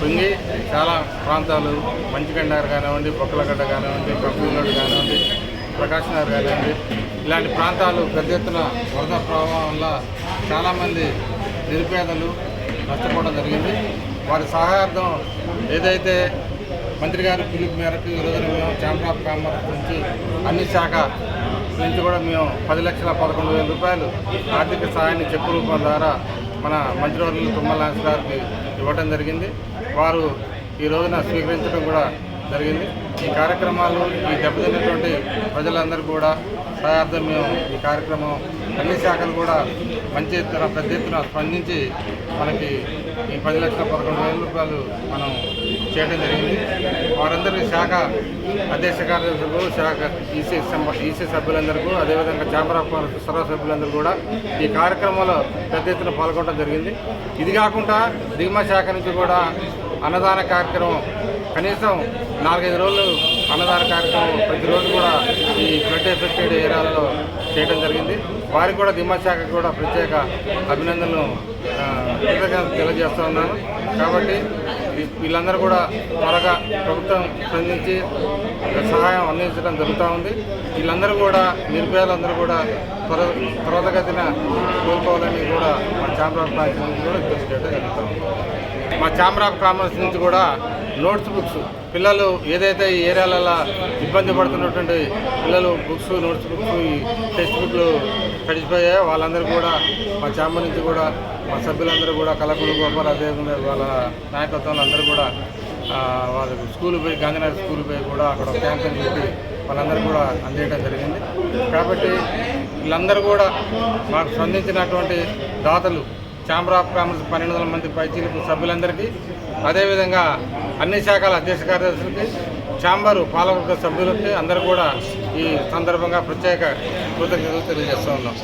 పొంగి చాలా ప్రాంతాలు మంచిగండారు కానివ్వండి బొక్కలగడ్డ కానివ్వండి కంపెనీలోడు కానివ్వండి ప్రకాశ్ నగర్ కానివ్వండి ఇలాంటి ప్రాంతాలు పెద్ద ఎత్తున వరద ప్రభావం వల్ల చాలామంది నిరుపేదలు నష్టపోవడం జరిగింది. వారి సహాయార్థం ఏదైతే మంత్రి గారి పిలుపు మేరకు ఈరోజు మేము ఛాంబర్ ఆఫ్ కామర్స్ నుంచి అన్ని శాఖ నుంచి కూడా మేము పది లక్షల పదకొండు వేల రూపాయలు ఆర్థిక సహాయాన్ని చెక్కు రూపం ద్వారా మన మంత్రివర్యులు తుమ్మల గారికి ఇవ్వడం జరిగింది. వారు ఈ రోజున స్వీకరించడం కూడా జరిగింది. ఈ కార్యక్రమాలు ఈ దెబ్బతిన్నటువంటి ప్రజలందరూ కూడా సహార్థం మేము ఈ కార్యక్రమం అన్ని శాఖలు కూడా మంచి ఎత్తున పెద్ద ఎత్తున స్పందించి మనకి ఈ పది లక్షల పదకొండు వేల రూపాయలు మనం చేయడం జరిగింది. వారందరి శాఖ అధ్యక్ష కార్యదర్శులకు శాఖ ఈసీ ఈసీ సభ్యులందరికీ అదేవిధంగా ఛాంబర్ సర్వ సభ్యులందరూ కూడా ఈ కార్యక్రమంలో పెద్ద ఎత్తున పాల్గొనడం జరిగింది. ఇది కాకుండా దిగుమ శాఖ నుంచి కూడా అన్నదాన కార్యక్రమం కనీసం నాలుగైదు రోజులు అన్నదాన కార్యక్రమం ప్రతిరోజు కూడా ఈ ఫ్లడ్ ఎఫెక్టెడ్ ఏరియాలలో చేయడం జరిగింది. వారికి కూడా దిమ్మశాఖ శాఖకు కూడా ప్రత్యేక అభినందనలు తెలియజేస్తూ ఉన్నాను. కాబట్టి వీళ్ళందరూ కూడా త్వరగా ప్రభుత్వం స్పందించి సహాయం అందించడం జరుగుతూ ఉంది. వీళ్ళందరూ కూడా నిరుపేదలందరూ కూడా త్వర త్వరతగతిన కోలుకోవాలని కూడా మా చామరాబు ఆఫ్ కామర్స్ నుంచి కూడా తెలియజేయడం జరుగుతూ ఉంది. మా చామరాబు కామర్స్ నుంచి కూడా నోట్స్ బుక్స్. పిల్లలు ఏదైతే ఈ ఏరియాలలో ఇబ్బంది పడుతున్నటువంటి పిల్లలు బుక్స్ నోట్స్ బుక్స్ ఈ టెక్స్ట్ బుక్లు తడిచిపోయాయో వాళ్ళందరూ కూడా మా ఛాంబర్ నుంచి కూడా మా సభ్యులందరూ కూడా కలకులు గోపాల్ అదేవిధంగా వాళ్ళ నాయకత్వంలో అందరూ కూడా వాళ్ళ స్కూల్ పోయి గాంధీనగర్ స్కూల్ పోయి కూడా అక్కడ క్యాంపెయిన్ పెట్టి వాళ్ళందరూ కూడా అందేయడం జరిగింది. కాబట్టి వీళ్ళందరూ కూడా మాకు స్పందించినటువంటి దాతలు ఛాంబర్ ఆఫ్ కామర్స్ పన్నెండు వందల మంది పైచీలకు సభ్యులందరికీ అదేవిధంగా అన్ని శాఖల అధ్యక్ష కార్యదర్శులకి ఛాంబరు పాలక సభ్యులకి అందరూ కూడా ఈ సందర్భంగా ప్రత్యేక కృతజ్ఞతలు తెలియజేస్తూ ఉన్నాం.